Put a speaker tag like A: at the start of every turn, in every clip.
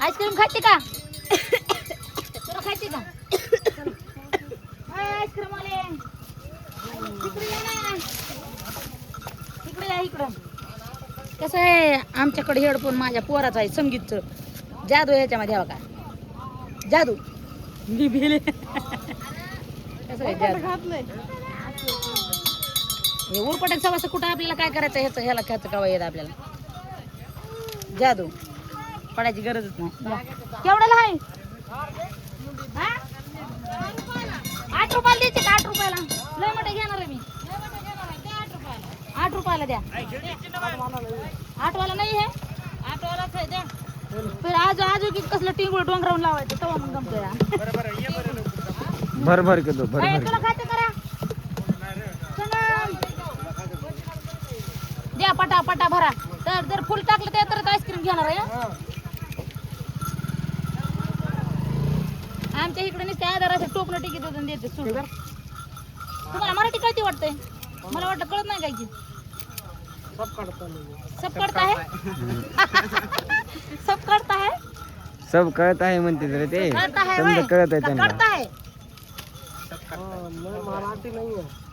A: Ice cream खायची का? तुला खायची का? आईस्क्रीम आले इकडे इकडं कसं आहे? आमच्याकडे हेडफोन माझ्या पोराचा आहे संगीतचं. जादू ह्याच्यामध्ये हवा का? जादू. मी भिले. कसं आहे जादू? हे कुठं आपल्याला काय करायचं ह्याचं ह्याला ख्याचं कवा येत आपल्याला? जादू. पडायची गरजच नाही. केवढ्याला आहे? आठ रुपयाला द्यायचे का आठ रुपयाला? लय मोठे घेणार आहे मी. आठ रुपयाला द्या. आठ वाला नाही आहे? आठ वालाच आहे द्या आज आजू की कसलं टिंगूळ डोंगरावून लावायचं तेव्हा मग जमतोय
B: भर भर के दो भर भर
A: तुला करा. द्या पटा पटा भरा. तर जर फुल टाकलं तर आईस्क्रीम घेणार आहे आमच्या इकडे नुसते आधाराचं टोपणं टिकीत होतं देते सूट तुम्हाला मराठी कळती वाटतंय? मला वाटतं कळत नाही काय की. सब कळता है सब कळता है
B: सब कळत आहे म्हणते रे ते.
A: है
B: समजा
A: वय?
B: कळत आहे
A: का
B: त्यांना.
A: कळता है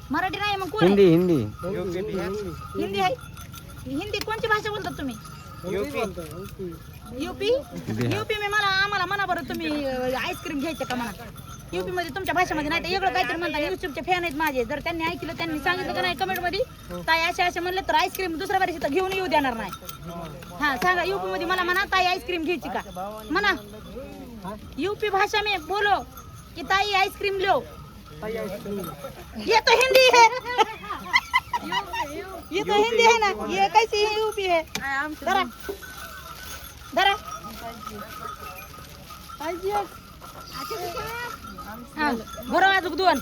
A: मराठी नाही मग कोण आहे?
B: हिंदी. हिंदी
A: हिंदी आहे? हिंदी कोणची भाषा बोलतात तुम्ही? युपी? युपी? में मला आम्हाला म्हणा बरं तुम्ही आईस्क्रीम घ्यायचं का म्हणा? युपी मध्ये तुमच्या भाषेमध्ये नाही तर वेगळं काहीतरी म्हणतात युट्यूबचे फॅन आहेत माझे. जर त्यांनी ऐकलं त्यांनी सांगितलं का नाही कमेंटमध्ये ताई असे असे म्हणले तर आईस्क्रीम दुसऱ्या बारी तिथं घेऊन येऊ देणार नाही. हा सांगा युपी मध्ये मला म्हणा ताई आईस्क्रीम घ्यायची का? म्हणा. यूपी भाषा में बोलो कि ताई आइसक्रीम लो ये तो हिंदी है ये तो हिंदी है ना? ये कैसी है यूपी है धरा. धरा. बरं अजून दोन.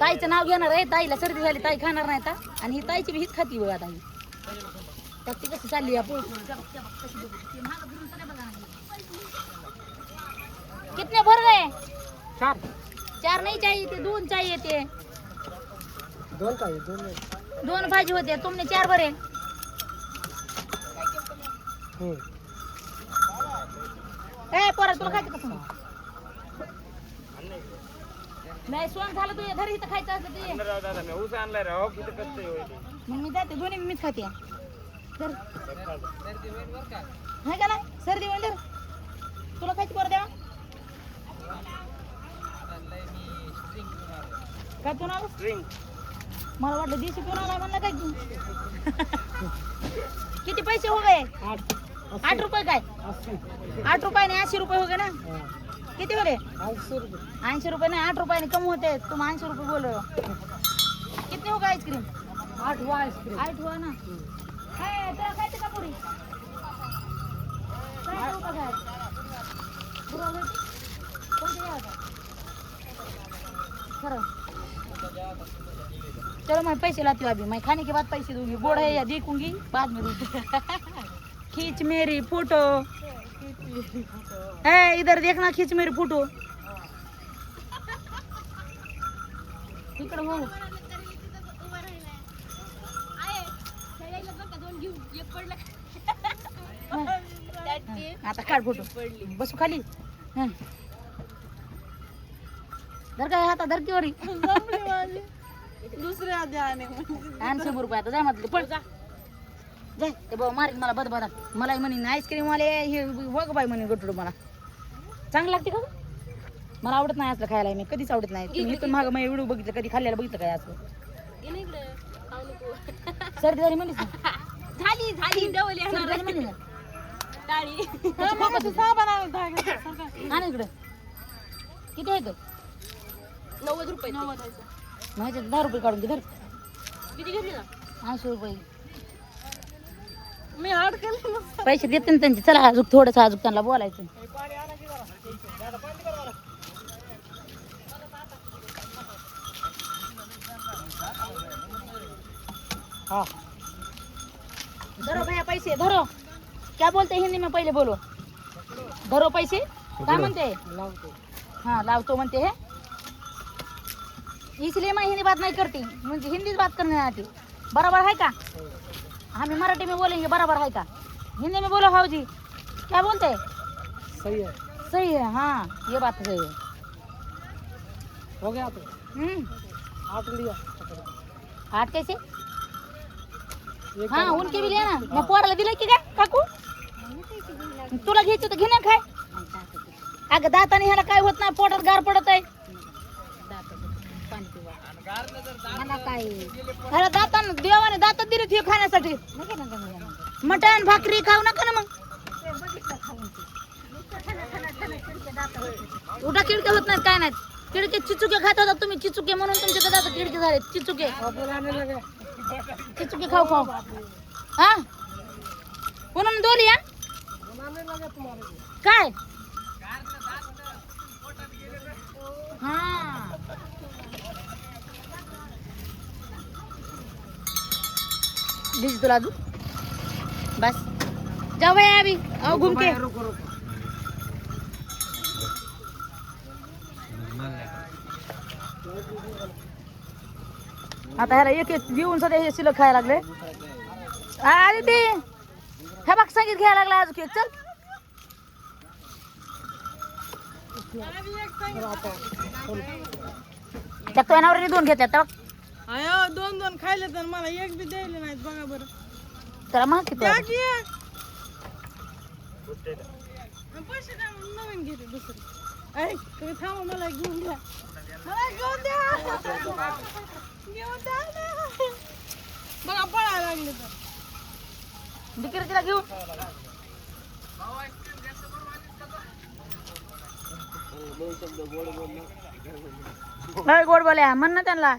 A: ताईचं नाव घेणार आहे. ताईला सर्दी झाली ताई खाणार नाही आता. आणि ही ताईची बी हीच खाती बघा ताई तर ती कशी चालली आपण कितने भर गए?
C: चार.
A: चार नहीं चाहिए थे दोन चाहिए थे
C: दोन पाहिजे दोन
A: दोन भाजी होते तुमने चार भरे ए पोरा तुला खायचं का तुम्ही नाही सोन झालं तुझ्या घरी इथं खायचं असतं ते. मग मी जाते दोन्ही मीच खाते. तर हाय का नाही? सर्दी होईल तर. तुला खायची पोरं द्यावा काय पिऊन आलं मला वाटलं देशी पिऊन आलाय म्हणलं काय की किती पैसे हो गए?
C: आठ.
A: आठ रुपये काय? आठ रुपयाने ऐंशी रुपये हो गए ना? किती होले
C: ऐंशी रुपये.
A: ऐंशी रुपये नाही आठ रुपयाने कम होते. तुम ऐंशी रुपये बोल रहे हो. कितने हो गए आइसक्रीम?
C: आठ हुआ आइसक्रीम.
A: आठ हुआ ना? है पुरी? काय का काय? पुरा? कोणते घ्यावं का? खरं. चलो मैं पैसे लाती हूँ अभी मैं खाने के बाद पैसे दूंगी गोड़ है या देखूंगी बाद में दूंगी खींच मेरी फोटो. है इधर देखना खींच मेरी फोटो. इकडं हो आता काढ फोटो. बसू खाली. धर काय आता धर
C: आणे
A: शंभर रुपये आता जाय म्हटलं. पळ. जा. जाय ते बाबा मारीन मला बद बदा मला म्हणे आईस्क्रीम वाले हे हो का बाई म्हणे गटुड मला. चांगलं लागते का? मला आवडत नाही असलं खायला मी कधीच आवडत नाही. तुम्ही इथून मागं मी व्हिडिओ बघितलं कधी खाल्लेलं बघितलं काय असं? सर्दी झाली म्हणलीस ना?
C: झाली झाली.
A: ना. आण इकडं. किती आहे गं?
C: नव्वद
A: माझ्या दहा रुपये काढून घे धर
C: किती घेतली ना?
A: ऐंशी रुपये.
C: मी आठ केले
A: पैसे देते ना त्यांचे. चला अजून थोडंसं अजून त्यांना बोलायचं.
C: हाँ.
A: धरो भैया पैसे धरो. क्या बोलते हिंदी में? पहले बोलो. धरो पैसे. काय म्हणते?
C: लावतो.
A: हाँ लावतो म्हणते है. इसलिए मैं हिंदी बात नहीं करती। मुझे हिंदी बात करने आती। बराबर है का? हमें मराठी में बोलेंगे बराबर है का? हिंदी में बोलो हाउ जी क्या बोलते? हैं
D: सही है।
A: सही है हाँ ये बात सही है।
D: हो गया तो? आठ लिया।
A: आठ कैसे? हाँ उनके भी लिया ना। मग पोराला दिलं की काय काकू? तुला घ्यायचं तर घे ना खाय अगं दाताने ह्याला काय होत नाही पोटात गार पडत आहे अरे दातान देवाने दातात दिले ते खाण्यासाठी. मटण भाकरी खाऊ नका ना मग. उठा किडके होत नाहीत काय नाही किडके चिचुके खात होता तुम्ही चिचुके म्हणून तुमचे दादा किडके झाले चिचुके. चिचुके खाऊ खाऊ. हा? म्हणून दोरी
D: या
A: काय? हा. दीजिए तुला दूध बस. जाओ भैया अभी आओ घूम के
D: रुको रुको
A: आता ह्याला एक एक देऊन सध्या हे शिल्लक खायला लागले. अरे ते. हे बघ संगीत घ्यायला लागला आज केक चल. त्या तो येणावर दोन त्या बघ.
E: अयो दोन दोन खायले तर मला एक बी द्यायला नाहीत बघा बरं.
A: त्याला?
E: की. आणि पैसे द्या मग नवीन घेते दुसरी? ऐ तुम्ही थांबा मला घेऊन द्या. मला एक घेऊन द्या. घेऊन द्या ना. बघा पळायला लागले तर.
A: विक्री तिला घेऊन. लय गोड बोल्या म्हण ना त्यांना.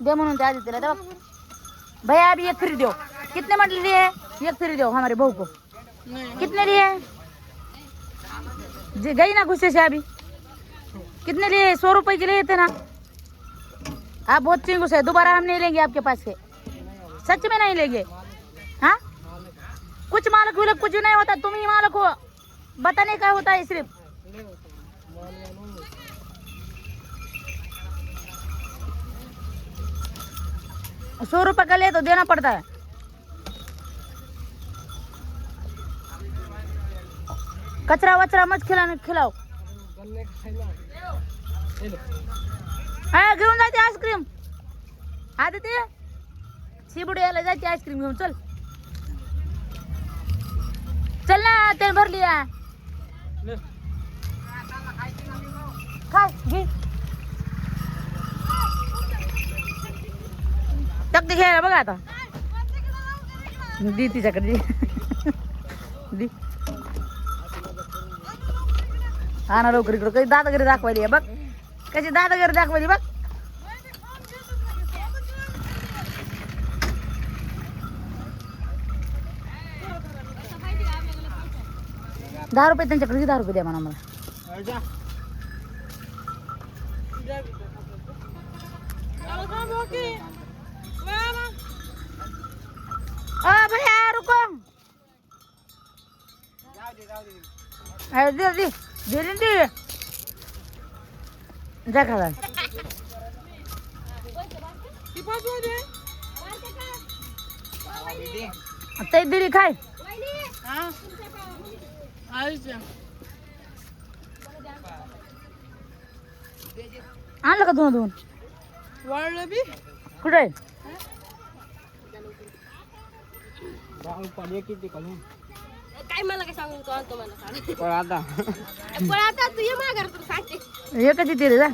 A: दे म्हणून त्या तिला तेव्हा भैया अभी एक फ्री दो कितने मटली लिए एक फ्री दो हमारे बहू को. कितने लिए गई ना गुस्से से अभी. कितने लिए? सौ रुपए के लिए थे ना. आप बहुत चिंगुस है दोबारा हम नहीं लेंगे आपके पास से. सच में नहीं लेंगे. हाँ? कुछ मालक विलक कुछ नहीं होता, तुम ही मालक हो. बताने का होता है सिर्फ़. सौ रुपए का ले तो देना पड़ता है। कचरा वचरा मत खिलाने खिलाओ। घेऊन जायचे आईस्क्रीम। आधी ते शिबुड यायला जायची आईस्क्रीम घेऊन चल. चल ना ते भरली या
D: ले.
A: काय घे. तक्ती घ्यायला बघा आता. दी तिच्याकडे दी. दी. हा ना लवकर इकडं. कधी दादागिरी दाखवायली आहे बघ. कशी दादागिरी दाखवायली बघ. दहा रुपये त्यांच्याकडे दहा रुपये द्या म्हणा मला.
D: आजा
E: चला थांबा की वया ना.
A: ओ भैया रुको अरे दे दे दे जा खाला
E: ती
A: दिली खाय आणलं का धुवून धुवून
E: वाळलं बी.
A: कुठे
D: किती
C: काय मला काय सांगू तो आणतो मला सांग
B: पण आता.
C: पण आता तू ये माघार तर सांगते.
A: रे जा.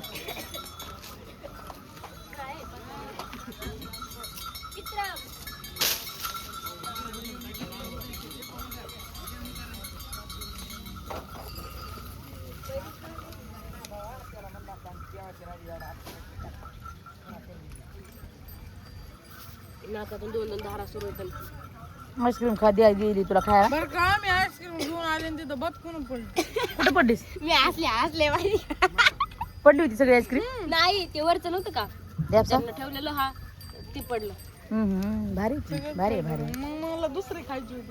C: नाकातून दोन दोन धारा सुरू होतात
A: आईस्क्रीम खा गेली तुला खायला?
E: बरं का मी आईस्क्रीम घेऊन आले आणि तिथं बदकून पडली.
A: कुठं पडलीस?
C: मी हसले हसले बाई.
A: पडली होती सगळी आईस्क्रीम?
C: नाही ते वरचं नव्हतं का?
A: द्यापसा
C: त्यांना ठेवलेलं हा ते पडलं.
A: हम्म, हम्म. भारी भारी भारी
E: मग मला दुसरी खायची होती.